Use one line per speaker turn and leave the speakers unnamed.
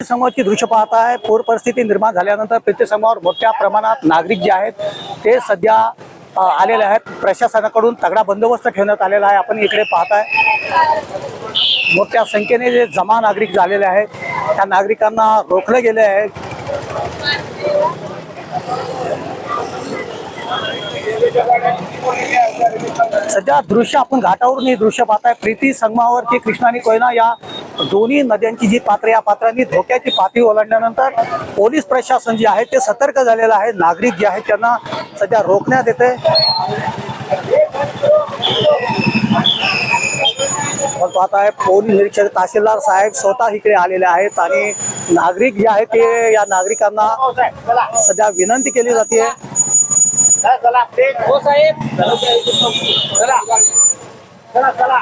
समोरची दृश्य पाहताय पूर परिस्थिती निर्माण झाल्यानंतर प्रत्येक मोठ्या प्रमाणात नागरिक जे आहेत ते सध्या आलेले आहेत. प्रशासनाकडून तगडा बंदोबस्त ठेवण्यात आलेला आहे. आपण इकडे पाहताय मोठ्या संख्येने जे जमा नागरिक झालेले आहेत त्या नागरिकांना रोखलं गेले आहे. सध्या दृश्य आपण घाटावरून ही दृश्य पाहताय प्रीती संगमावरती कृष्णा आणि कोयना या दोन्ही नद्यांची जी पात्र या पात्रांनी धोक्याची पातळी ओलांडल्यानंतर पोलीस प्रशासन जे आहे ते सतर्क झालेलं आहे. नागरिक जे आहेत त्यांना सध्या रोखण्यात येते आपण पाहताय पोलीस निरीक्षक तहसीलदार साहेब स्वतः इकडे आलेले आहेत आणि नागरिक जे आहेत ते या नागरिकांना सध्या विनंती केली जाते.
चला चला.